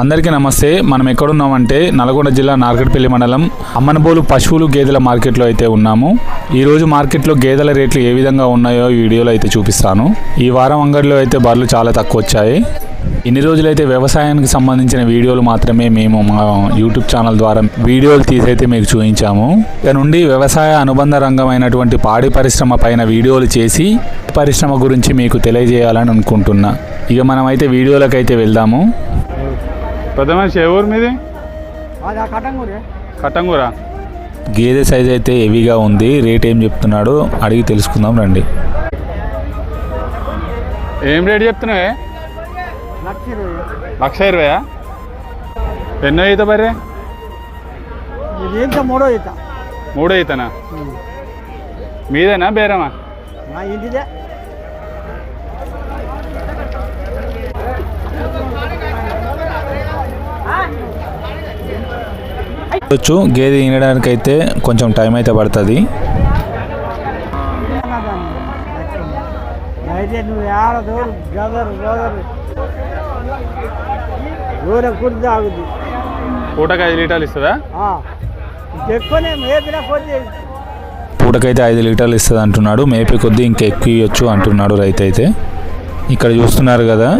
అందరికీ నమస్తే. మనం ఎక్కడున్నామంటే నల్గొండ జిల్లా నార్కట్పల్లి మండలం అమ్మనబోలు పశువులు గేదెల మార్కెట్లో అయితే ఉన్నాము. ఈరోజు మార్కెట్లో గేదెల రేట్లు ఏ విధంగా ఉన్నాయో ఈ వీడియోలో అయితే చూపిస్తాను. ఈ వారం అంగడిలో అయితే బర్రెలు చాలా తక్కువ వచ్చాయి. ఇన్ని రోజులైతే వ్యవసాయానికి సంబంధించిన వీడియోలు మాత్రమే మేము మా యూట్యూబ్ ఛానల్ ద్వారా వీడియోలు తీసైతే మీకు చూపించాము. ఇక నుండి వ్యవసాయ అనుబంధ రంగమైనటువంటి పాడి పరిశ్రమ పైన వీడియోలు చేసి పరిశ్రమ గురించి మీకు తెలియజేయాలని అనుకుంటున్నా. ఇక మనమైతే వీడియోలకైతే వెళ్దాము. పెద్ద మనిషి ఏ ఊరు మీది? కట్టంగూరే గేదె సైజ్ అయితే హెవీగా ఉంది రేట్ ఏం చెప్తున్నాడో అడిగి తెలుసుకుందాం రండి. ఏం రేట్ చెప్తున్నావే? లక్ష ఇరవై. లక్ష ఇరవయా ఎన్నో ఈత ఏంట మూడో ఈత. మూడో ఈతనా? మీదేనా బేరమా? ఇంటిదే. వచ్చు గేదె ఈనడానికి అయితే కొంచెం టైం అయితే పడుతుంది. పూటకి ఐదు లీటర్లు ఇస్తుందా? పూటకైతే ఐదు లీటర్లు ఇస్తుంది అంటున్నాడు. మేపే కొద్దీ ఇంకా ఎక్కువ ఇవ్వచ్చు అంటున్నాడు రైతు అయితే ఇక్కడ చూస్తున్నారు కదా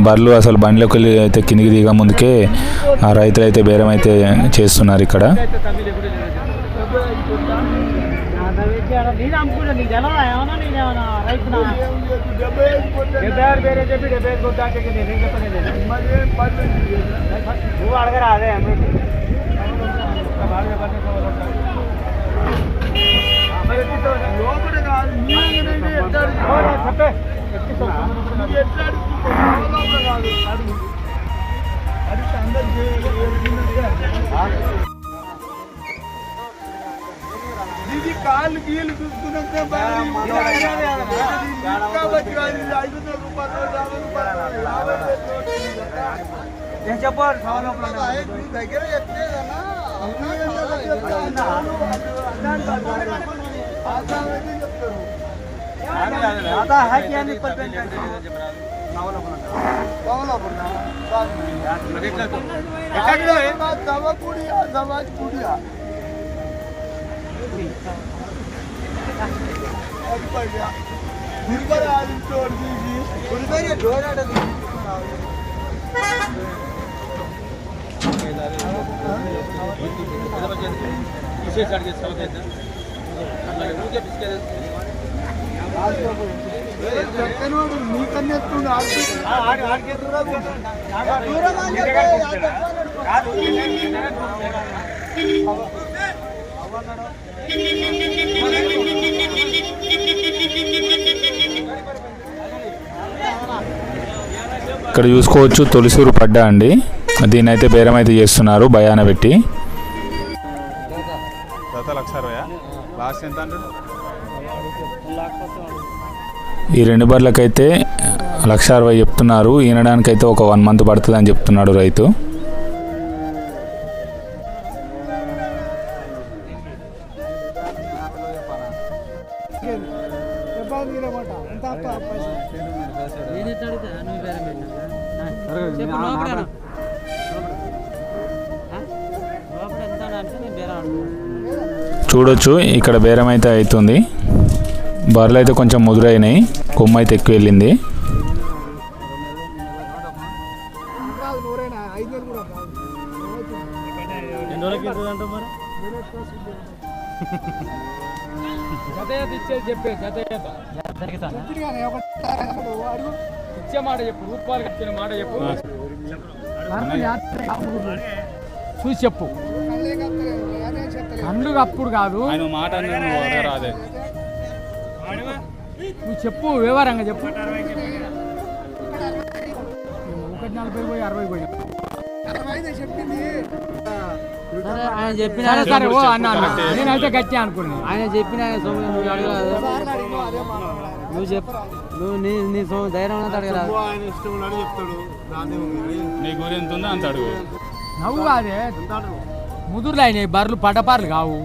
బర్రెలు అసలు బండిలోకి వెళ్ళి అయితే కిందికి దిగ ముందుకే ఆ రైతులు అయితే బేరం అయితే చేస్తున్నారు ఇక్కడ నేను ఇది కాళ్ళు గీళ్ళు చూసుకున్నట్టే బాగా కాబట్టి అది ఐదు వందల రూపాయలు యాభై రూపాయలు యాభై నేను చెప్పాలి రూపాయలు నీ దగ్గర ಇಷ್ಟೇ ಸಾರಿಗೆ ಸೌದೆ ಅట్లాగే ಊಟ ಬಿಸ್ಕೆಲ್ಲ ನೋಡು ನೀ ಕನ್ನೆತ್ಕೊಂಡು ಆಡ್ಕೆ ದೂರ ದೂರ ఇక్కడ చూసుకోవచ్చు తొలిసూరు పడ్డా అండి. దీన్ని అయితే బేరం అయితే చేస్తున్నారు భయాన పెట్టి ఈ రెండు బర్రెలకైతే లక్ష అరవై చెప్తున్నారు. ఈనడానికైతే ఒక వన్ మంత్ పడుతుంది అని చెప్తున్నాడు రైతు. చూడొచ్చు ఇక్కడ బేరం అయితే అవుతుంది బర్రెలు అయితే కొంచెం ముదురైనాయి. కొమ్మ అయితే ఎక్కువ వెళ్ళింది. చెప్పే జతయ్యత ఇచ్చే మాట చెప్పు రూపాయలు ఇచ్చిన మాట చెప్పు. చూసి చెప్పు. కళ్ళు అప్పుడు కాదు. మాట నువ్వు అదే రాదే. నువ్వు చెప్పు వివరంగా చెప్పు. ఒకటి నలభై పోయి అరవై పోయి ఆయన చెప్పిన సరే సరే ఓ అన్న అన్న. నేనైతే గట్టి అనుకున్నాను ఆయన చెప్పిన ఆయన సొమ్ము నువ్వు అడగరాదు నువ్వు చెప్పు. నువ్వు నీ నీ సొమ్ము ధైర్యం ఉన్నది అడగరాదు ఆయన ఇష్టం ఉన్నాడు చెప్తాడు. దాన్ని నీ గురి ఎంత ఉందో అంత అడుగు. నవ్వు కాదే. ముదురులు అయినాయి బర్రెలు పటపార్లు కావు.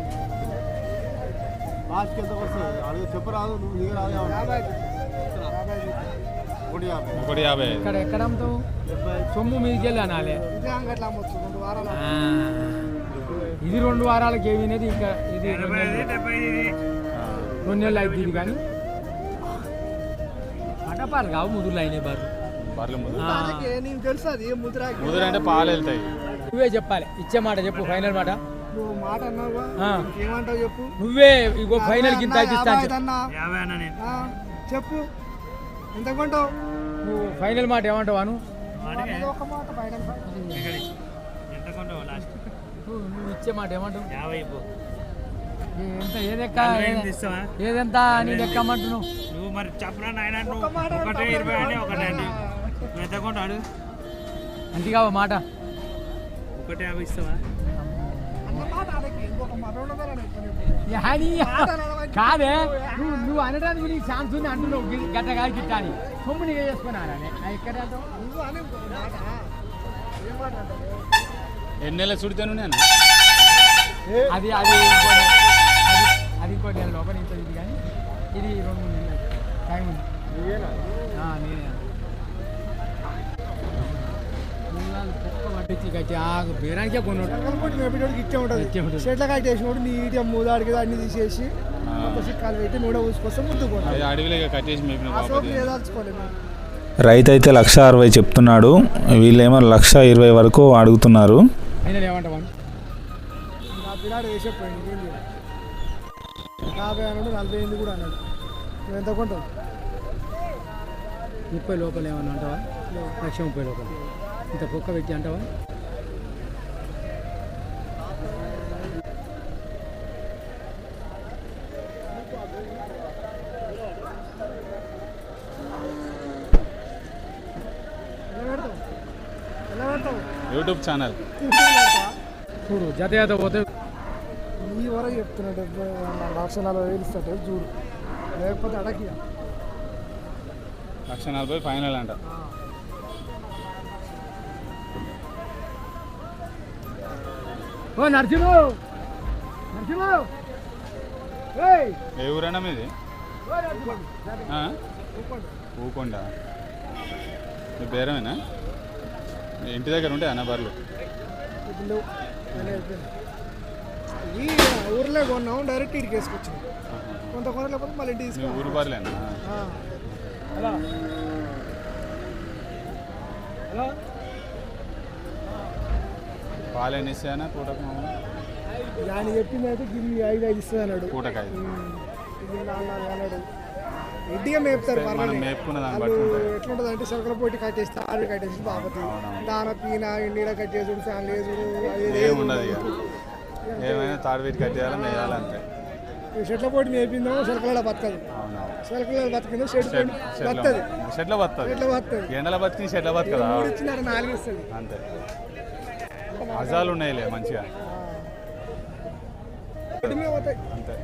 చెప్పరాదు నువ్వు ఒకటి యాభై. ఇక్కడ ఎక్కడ అమ్ముతావు? సొమ్ము మీదకి వెళ్ళి అనాలి ఇదే రెండు వారాలు ఏమి అనేది ఇంకా ఇది రెండు నెలలు. ఇది. కానీ. పటపాలు కావు ముదురులు అయినాయి బారు. బర్రెలు ముదురు? అంటే పాలు వెళ్తాయి. నువ్వే చెప్పాలి. ఇచ్చే మాట చెప్పు ఫైనల్ మాట. నువ్వు మాట. ఏమంటావు చెప్పు. నువ్వే ఇగో ఫైనల్ కింద చెప్పు. అన్నా. ఆ, చెప్పు. ఎంత కొంటావు నువ్వు ఫైనల్ మాట ఏమంటావు అను? ఒక మాట బయట నువ్వు నువ్వు ఇచ్చే మాట ఏమంటావు ఏ- ఎంత ఏదెక్క ఏదెంత నీ లెక్క అమ్మంటున్నావు నువ్వు మరి చెప్పరా నాయన ఒకటే ఇరవై అని ఒకటే అండి నువ్వు ఎంత కొంటాడు? అంతేగా ఓ మాట. ఒకటే యాభై ఇస్తావా? కాదే నువ్వు నువ్వు అనడానికి నీకు ఛాన్స్ ఉంది అంటున్నావు గట్ట కాదు గిట్ట అని. సొమ్ము నీకు చేసుకున్నానని ఎక్కడ? నువ్వు అని ఇంకొక మాట ఏం? మాట అంటావు ఎన్ని నెలలు చుడితేను నేను అది అది. అది ఇంకో నెల లోపల ఇంత ఇది కానీ ఇది రెండు మూడు నెలలు టైం ఉంది. ఆ, నేనే బేరానికే కొన్నాడు ఇచ్చే ఇచ్చే ఉంటుంది. చెట్ల నీట్గా మూదాడికి అన్ని తీసేసి సిక్కాలు పెట్టి నూనె పూసుకొస్తే ముందుకు పోతాం రైతు అయితే లక్ష అరవై చెప్తున్నాడు. వీళ్ళేమో లక్ష ఇరవై వరకు అడుగుతున్నారు. అయినా ఏమంటావు నా పిల్లాడు వేసేపోయింది ఏం చేయాలి? యాభై అన్నాడు నలభై ఎనిమిది కూడా అన్నాడు. నువ్వు ఎంత కొంటావు? ముప్పై లోపల ఏమన్నా అంటావా? లక్ష ముప్పై లోపల. ఇంత కుక్క పెట్టి అంటావా? YouTube channel. చూడు జత జత పోతే ఈ వరకు చెప్తున్నాడు లక్ష నలభై వేలు ఇస్తాడు చూడు. లేకపోతే అడకి లక్ష నలభై ఫైనల్ అంట. ఓ నరసింహు! నరసింహు! ఏయ్! ఏ ఊరైనా మీది? ఆ? ఊకొండ? మీ మీ ఇంటి దగ్గర ఉంటాయి అన్న బర్రెలు. అయిపోయినాయి. ఈ ఊర్లో కొన్నాం డైరెక్ట్ ఇటుకి వేసుకొచ్చాం. కొంత కొన మళ్ళీ ఇంటికి తీసుకున్నాం ఊరు బర్రెలేనా. హలో హలో పాలు ఎన్ని ఇస్తాయన్నా పూటకు ఆయన చెప్పింది అయితే గిన్ని ఐదు ఐదు ఇస్తుంది అన్నాడు నాలుగు నాలుగు అన్నాడు. రెడ్డిగా మేపుతారు ఎట్లుంటుంది అంటే సరుకుల పోటీ కట్టేస్తే ఆరు కట్టేసి బాపతి దాన పీన ఏం ఉండదు ఇక. ఏమైనా తాడు పెట్టి కట్టేయాలి మేయాలి అంతే. ఈ చెట్ల పోటీ మేపిందో సరుకుల బతకదు. సరుకుల బతికిందో షెడ్ బతది షెడ్లో. బతుంది ఎట్లా బతది ఎండల బతికి షెడ్ల బతకదా? ఇచ్చినారు నాలుగు ఇస్తుంది. అంతే. అజాలు ఉన్నాయిలే మంచిగా. అంతే.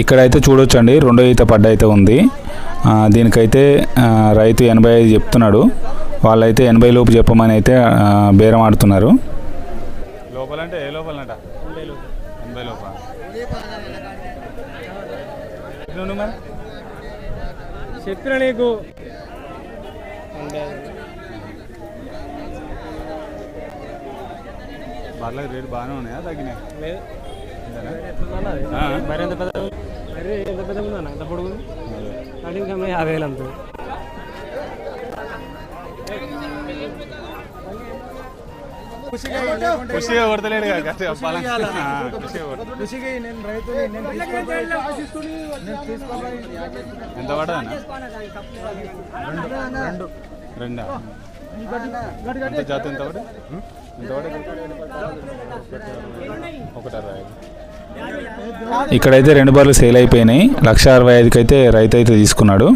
ఇక్కడైతే చూడొచ్చండి రెండో ఈత పడ్డ అయితే ఉంది దీనికైతే రైతు ఎనభై ఐదు చెప్తున్నాడు. వాళ్ళైతే ఎనభై లోపు చెప్పమని అయితే బేరం ఆడుతున్నారు. లోపలంటే ఏ లోపలంట? ఎనభై లోపల చెప్పిన నీకు? బర్రెలకు రేటు బాగానే ఉన్నాయా? తగ్గినాయి? మరి ఎంత పెద్ద మరి ఎంత పెద్ద ఉందా ఎంత పొడుగు కన్నా యాభై వేలు అంతే. నేను తీసుకోవాలి ఎంత పడదన్న రెండా. ఎంత జాతి ఎంత పడి ఎంత ఇక్కడైతే రెండు బర్రెలు సేల్ అయిపోయినాయి. లక్ష అరవై ఐదుకి అయితే రైతు అయితే తీసుకున్నాడు.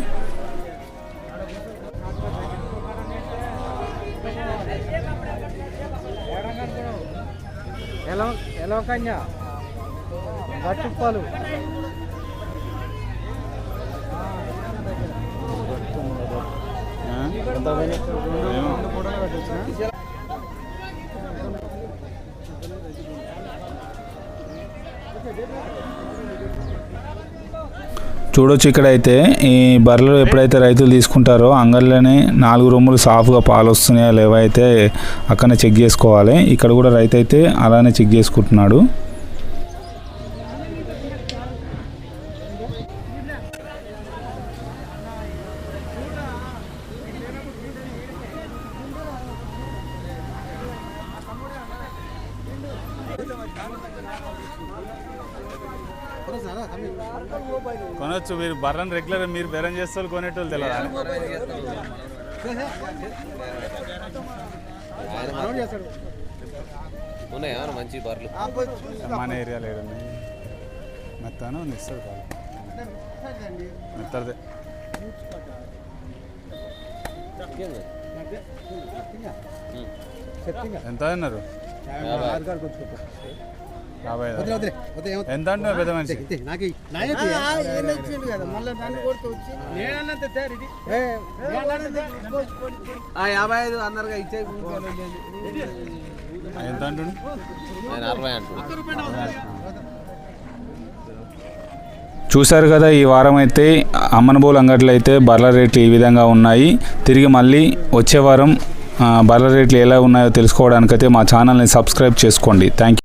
ఎలా ఎలా కన్యా గట్టుప్పలు Thank you. చూడొచ్చు ఇక్కడైతే. ఈ బర్రెలు ఎప్పుడైతే రైతులు తీసుకుంటారో అంగళ్ళనే నాలుగు రొమ్ములు సాఫ్గా పాలు వస్తున్నాయా లేవా అయితే అక్కడనే చెక్ చేసుకోవాలి. ఇక్కడ కూడా రైతు అయితే అలానే చెక్ చేసుకుంటున్నాడు. కొనొచ్చు మీరు బర్రని రెగ్యులర్ మీరు బెరం చేస్తారు కొనేటోళ్ళు తెలియదా ఉన్నాయా మంచి బర్రెలు? మన ఏరియాలో ఏడున్నాయి మెత్తను ఇస్తుంది కాదు. మెత్తదే ఎంత అన్నారు. ఎంత అంటున్నారు పెద్ద మనిషి. యాభై ఐదు అన్నారుగా ఇచ్చే ఎంత అంటుండు? అరవై చూశారు కదా ఈ వారం అయితే అమ్మనబోలు అంగట్లో అయితే బర్ల రేట్లు ఈ విధంగా ఉన్నాయి. తిరిగి మళ్ళీ వచ్చే వారం బర్ల రేట్లు ఎలా ఉన్నాయో తెలుసుకోవడానికైతే మా ఛానల్ని సబ్స్క్రైబ్ చేసుకోండి. Thank you